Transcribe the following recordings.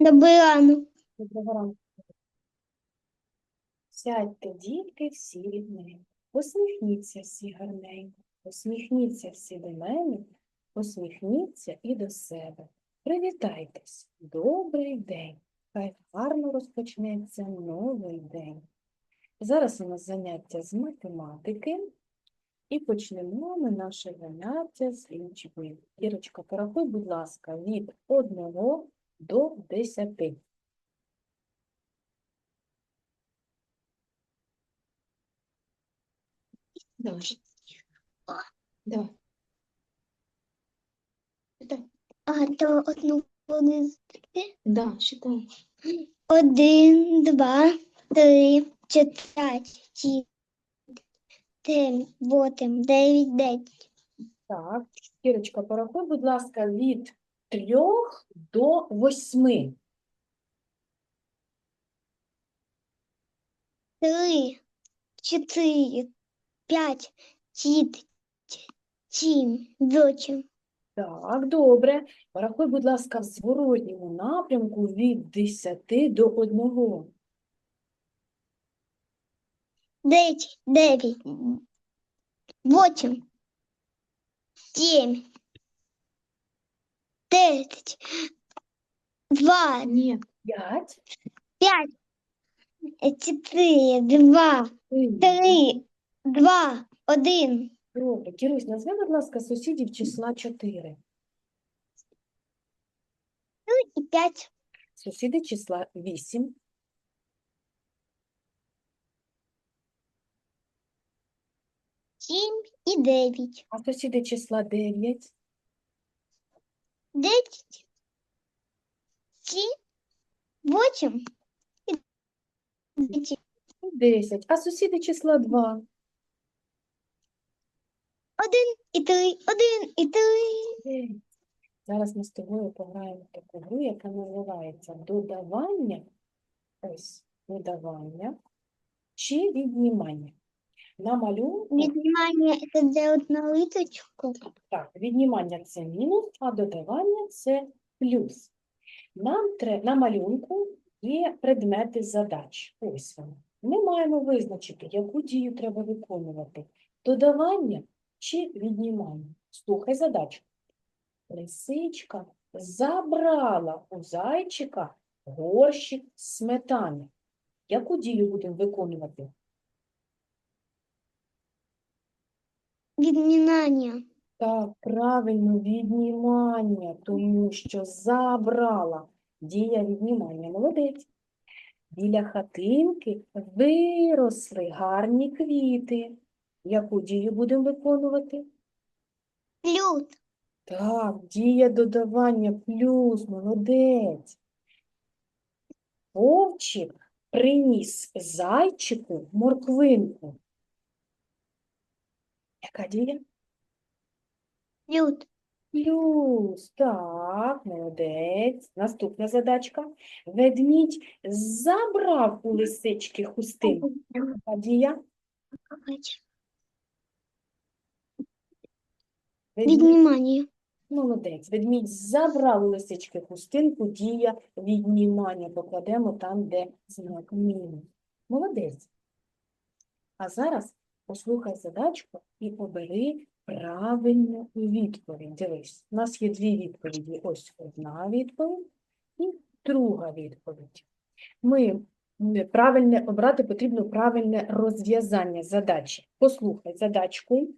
Добрий ранок. Доброго ранку. Сядьте, дітки, всі рідненько. Посміхніться всі гарненько. Посміхніться всі до мене, посміхніться і до себе. Привітайтесь. Добрий день. Хай гарно розпочнеться новий день. Зараз у нас заняття з математики. І почнемо ми наше заняття з лічби. Ірочка, порахуй, будь ласка, від 1 до 10. Давай. Давай. А то одну вони Да, считай. один, два, три, чотири, шість, сім, вісім, дев'ять, десять. Так, Кірочка, порахуй, будь ласка, від трьох до восьми. Три, чотири, п'ять, шість, сім, вісім. Так, добре. Порахуй, будь ласка, в зворотньому напрямку від десяти до одного. Дев'ять, дев'ять, вісім, сім, десять, два, Нет, П'ять. п'ять, чотири, два, три, два, один. Добре. Кірусь, назви, будь ласка, сусідів числа чотири. І п'ять, Сусіди числа вісім. сім і дев'ять. А сусіди числа дев'ять. Десять, сім, вісім і дев'ять. і Десять. А сусіди числа два. Один і три, один і три. Зараз ми з тобою пограємо в таку гру, яка називається додавання, ось, додавання чи віднімання. На малюнку, Віднімання це де одна литочка. так, віднімання це мінус, а додавання це плюс. Нам тре- на малюнку є предмети задач. Ось вони. Ми маємо визначити, яку дію треба виконувати. Додавання чи віднімання. Слухай задачу. Лисичка забрала у зайчика горщик сметани. Яку дію будемо виконувати? Відмінання. Так, правильно, віднімання, тому що забрала. Дія віднімання. Молодець. Біля хатинки виросли гарні квіти. Яку дію будемо виконувати? Плюс. Так, дія додавання плюс, молодець. Вовчик приніс зайчику морквинку. Яка дія? Плюс. Плюс, так, молодець. Наступна задачка. Ведмідь забрав у лисички хустинку. Яка дія? Ведмідь, Віднімання. молодець. Ведмідь забрав у лисички хустинку, дія віднімання. Покладемо там, де знак мінус. Молодець. А зараз послухай задачку і обери правильну відповідь. Дивись, у нас є дві відповіді. Ось одна відповідь і друга відповідь. Ми правильне обрати потрібно правильне розв'язання задачі. Послухай задачку.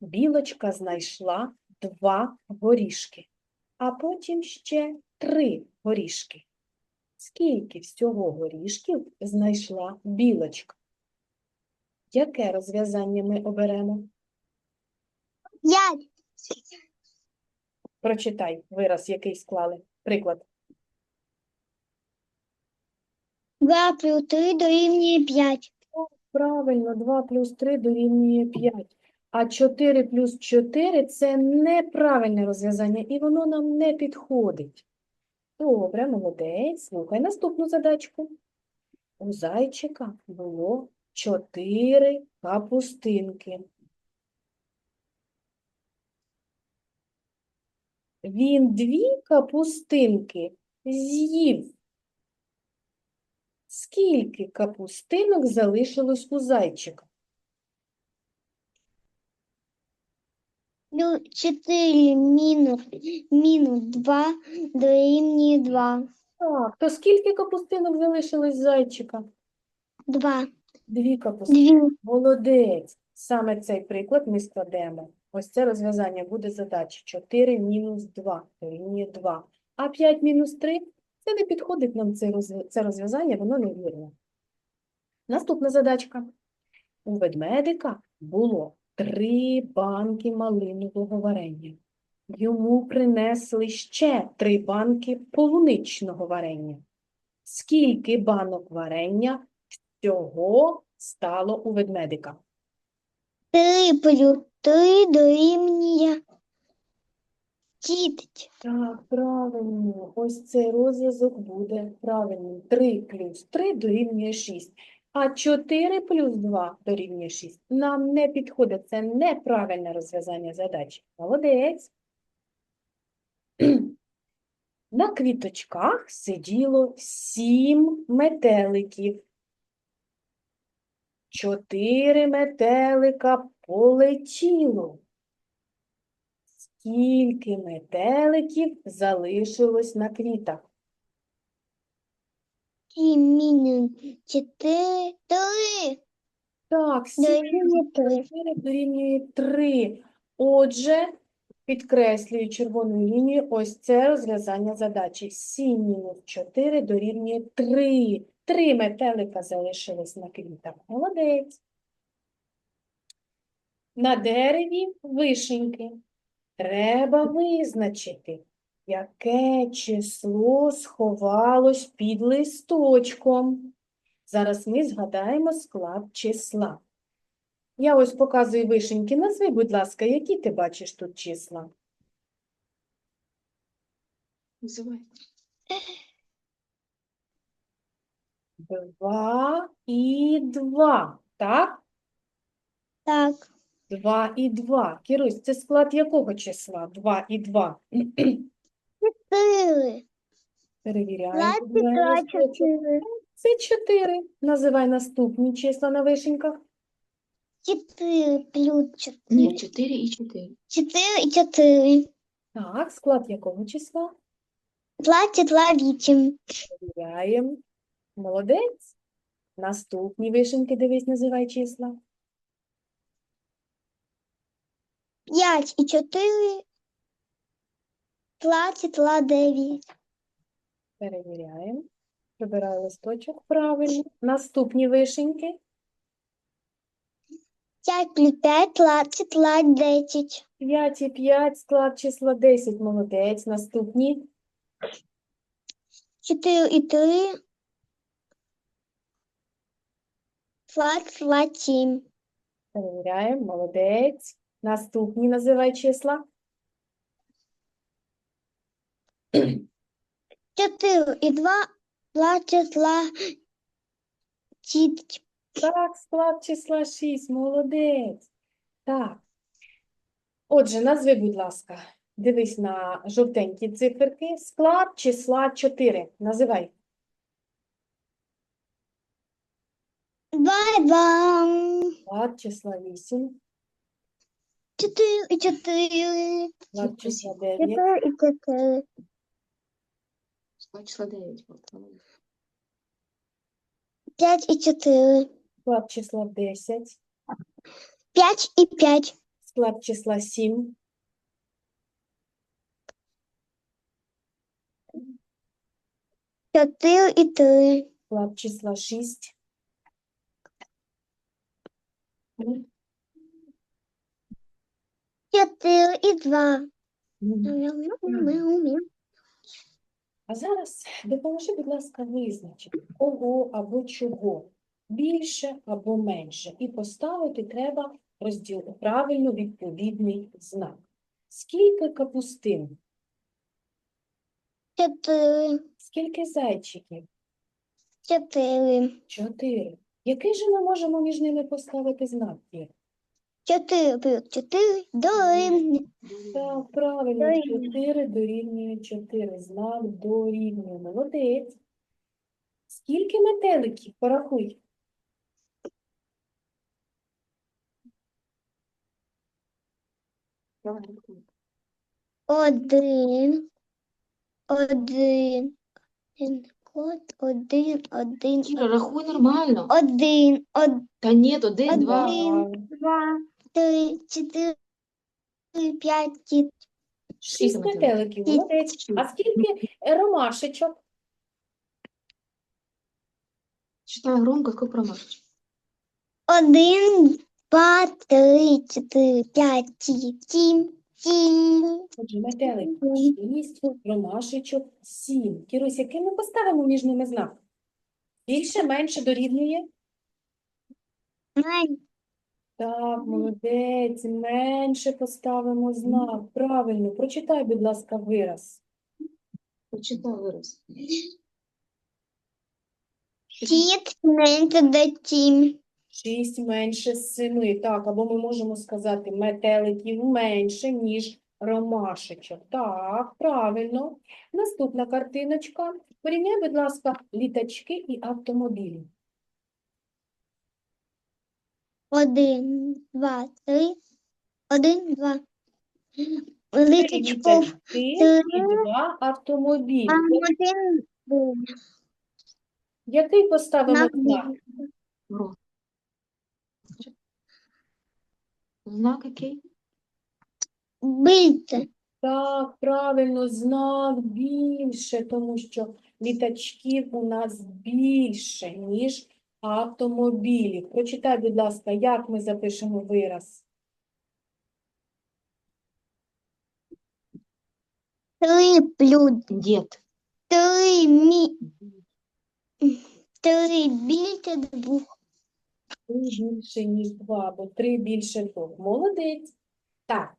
Білочка знайшла два горішки, а потім ще три горішки. Скільки всього горішків знайшла білочка? Яке розв'язання ми оберемо? П'ять. Прочитай вираз, який склали. Приклад. Два плюс три дорівнює п'ять. Правильно, 2 плюс 3 дорівнює 5. А 4 плюс 4 – це неправильне розв'язання, і воно нам не підходить. Добре, молодець. Слухай наступну задачку. У зайчика було 4 капустинки. Він дві капустинки з'їв. Скільки капустинок залишилось у зайчика? Ну, 4 мінус, мінус 2 дорівнює 2. Так, то скільки капустинок залишилось у зайчика? 2. Дві капустинки. 2. Молодець. Саме цей приклад ми складемо. Ось це розв'язання буде задачі. 4 мінус 2 дорівнює 2. А 5 мінус 3 – це не підходить нам це, це розв'язання, воно невірне. Наступна задачка. У ведмедика було три банки малинового варення. Йому принесли ще три банки полуничного варення. Скільки банок варення всього стало у ведмедика? 3 плюс 3 дорівнює 10. Так, правильно. Ось цей розв'язок буде правильним. 3 плюс 3 дорівнює 6. А 4 плюс 2 дорівнює 6. Нам не підходить. Це неправильне розв'язання задачі. Молодець. На квіточках сиділо сім метеликів. Чотири метелика полетіло. Скільки метеликів залишилось на квітах? 7 мінус 4 3 Так, сім дорівнює 3. 4 дорівнює 3. Отже, підкреслюю червоною лінією, ось це розв'язання задачі. 7 мінус 4 дорівнює 3. Три метелика залишилось на квітах. Молодець. На дереві вишеньки. Треба визначити, яке число сховалось під листочком. Зараз ми згадаємо склад числа. Я ось показую вишеньки. Назви, будь ласка, які ти бачиш тут числа? Називай. Два і два. Так? Так. Два і два. Кірусь, це склад якого числа? Два і два. 4. Перевіряємо. 22, Підбираємо листочок. 4. Це чотири. Називай наступні числа на вишеньках. 4 плюс 4. Ні, 4 і 4. 4 і 4. Так, склад якого числа? 22, 8. Перевіряємо. Молодець. Наступні вишеньки, дивись, називай числа. 5 і 4. 22, 9. Перевіряємо. Прибираю листочок правильно. Наступні вишеньки. 5 плюс 5, 22, 10. 5 і 5, склад числа 10. Молодець. Наступні. 4 і 3. 22, 7. Перевіряємо. Молодець. Наступні називай числа. 4 і 2, 22, 10. Так, склад числа 6. Молодець. Так. Отже, назви, будь ласка. Дивись на жовтенькі циферки. Склад числа 4. Називай. 2 і 2. Склад числа 8. 4 і 4. Склад числа 9. 4 і 4. Склад числа 9. От, молодець. 5 і 4. Склад числа 10. 5 і 5. Склад числа 7. Чотири і три. Склад числа 6. Чотири і два. А зараз допоможи, будь ласка, визначити, кого або чого більше або менше. І поставити треба розділ правильно відповідний знак. Скільки капустин? Чотири. Скільки зайчиків? Чотири. Чотири. Який же ми можемо між ними поставити знак? Ір? 4 плюс 4 дорівнює. Так, правильно, Дорівнює. 4 дорівнює 4. Знак дорівнює. Молодець. Скільки метеликів? Порахуй. Один, один, один, код, один, один, Кіра, рахуй нормально. один, один, Та ні, один, два. Один. два, три, чотири, п'ять, шість. Шість метеликів. метеликів. Молодець. А скільки е, ромашечок? Читай громко, сколько промашечек. Один, два, три, чотири, п'ять, сім, Сім. Отже, метелик шість, ромашечок сім. Кірусь, який ми поставимо між ними знак? Більше, менше дорівнює? Менше. Так, молодець, менше поставимо знак. Правильно, прочитай, будь ласка, вираз. Прочитай вираз. Кіт менше до тім. 6 менше 7. Так, або ми можемо сказати метеликів менше, ніж ромашечок. Так, правильно. Наступна картиночка. Порівняй, будь ласка, літачки і автомобілі. Один, два, три. Один, два. Літачку. Літачки і два автомобілі. Один. Який поставимо знак? Знак який? більше. Так, правильно, знак більше, тому що літачків у нас більше, ніж автомобілів. Прочитай, будь ласка, як ми запишемо вираз? Три плюс Дід. три мі... Три більше двох. Більше, ніж два, бо три більше двох. Молодець. Так,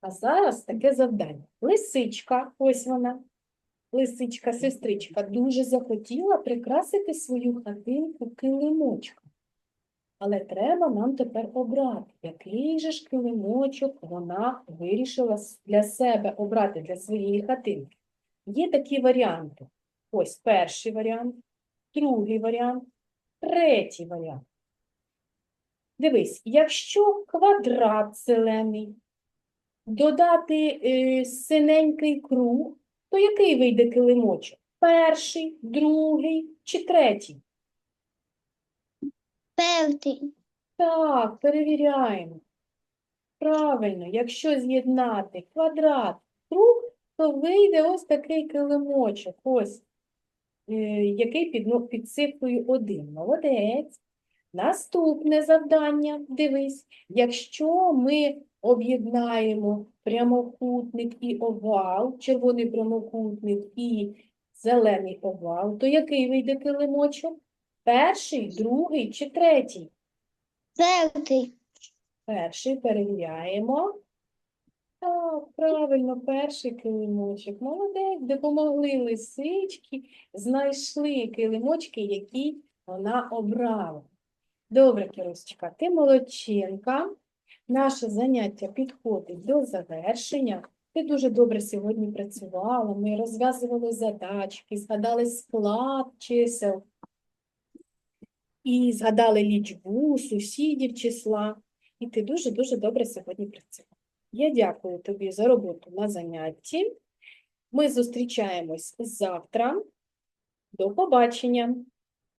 а зараз таке завдання. Лисичка, ось вона, лисичка, сестричка, дуже захотіла прикрасити свою хатинку килимочком. Але треба нам тепер обрати, який же ж килимочок вона вирішила для себе обрати для своєї хатинки. Є такі варіанти. Ось перший варіант, другий варіант, третій варіант. Дивись, якщо квадрат зелений, додати е, синенький круг, то який вийде килимочок? Перший, другий чи третій? Перший. Так, перевіряємо. Правильно, якщо з'єднати квадрат, круг, то вийде ось такий килимочок, ось, е, який під, ну, під цифрою 1. Молодець. Наступне завдання, дивись, якщо ми об'єднаємо прямокутник і овал, червоний прямокутник і зелений овал, то який вийде килимочок? Перший, другий чи третій? Перший. Перший перевіряємо. Так, правильно, перший килимочок. Молодець, допомогли лисички, знайшли килимочки, які вона обрала. Добре, Кірусечка, ти молодчинка. Наше заняття підходить до завершення. Ти дуже добре сьогодні працювала. Ми розв'язували задачки, згадали склад чисел і згадали лічбу сусідів числа. І ти дуже-дуже добре сьогодні працювала. Я дякую тобі за роботу на занятті. Ми зустрічаємось завтра. До побачення!